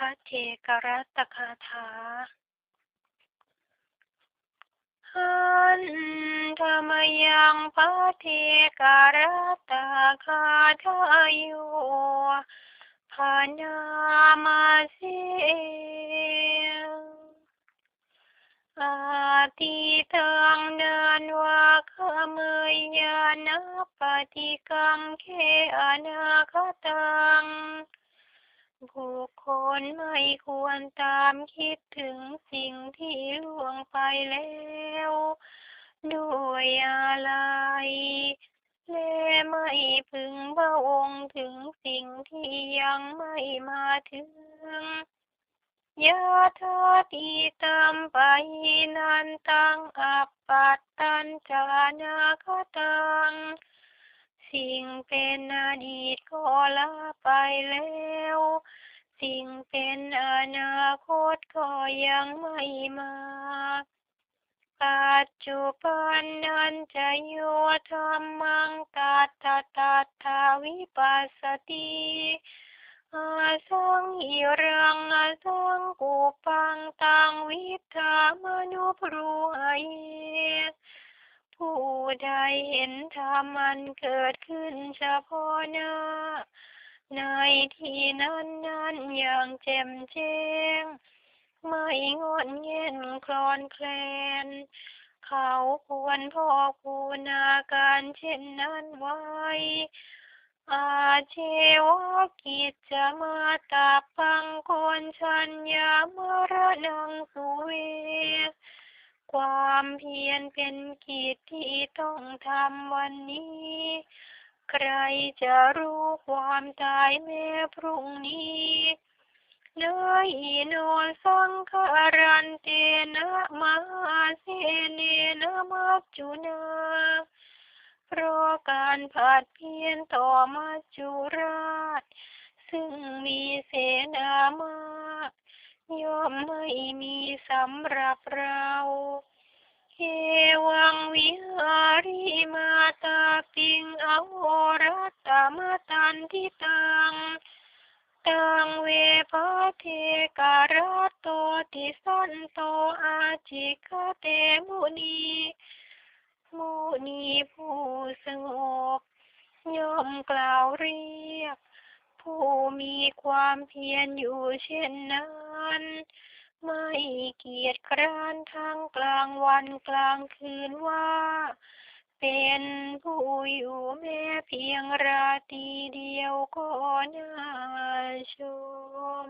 พระเทกรัตคาถาหันธรรมยังพระเทกรัตคาทายุพานามาเสอาทิตังเดินว่าขมยานาปฏิกรรมเคอนาคตัง บุคคลไม่ควรตามคิดถึงสิ่งที่ล่วงไปแล้วด้วยอะไร และไม่พึงพระองค์ถึงสิ่งที่ยังไม่มาถึงยาทาติตามไปนันตังอัป ก็ละไปแล้ว สิ่งเป็นอนาคตก็ยังไม่มาปัจจุบันนั้นจะโยธรรมังตัตตตัตถาวิปัสสติอาสังหิรังอาสังกุปังตังวิธามนุปรูหายผู้ใดเห็นธรรมันเกิดขึ้นเฉพาะหน้า ในที่นั้นนั้นอย่างแจ่มแจ้ง ไม่งอนเงียนคลอนแคลน เขาควรพอคูนาการเช่นนั้นไว้ อาเชวกิจจะมาตาปังคนชัญญามรณังสุเวความเพียรเป็นกิจที่ต้องทำวันนี้ ใครจะรู้ ความตายแม้พรุ่งนี้เนยโนสังคารันเตนะมาเสเนนะมัจจุนาเพราะการผัดเพียนต่อมัจจุราช ซึ่งมีเสนามากย่อมไม่มีสำหรับเราเอวังวิหาริมา ริงอโหรัตตมตันทิตัง ตังเวภะเทการะโตติสันโตอาจิกเตมุนีมุนีผู้สงบย่อมกล่าวเรียก ผู้มีความเพียรอยู่เช่นนั้นไม่เกียจคร้านทั้งกลางวันกลางคืนว่า เป็นผู้อยู่แม้เพียงราตีเดียวก็น่าชม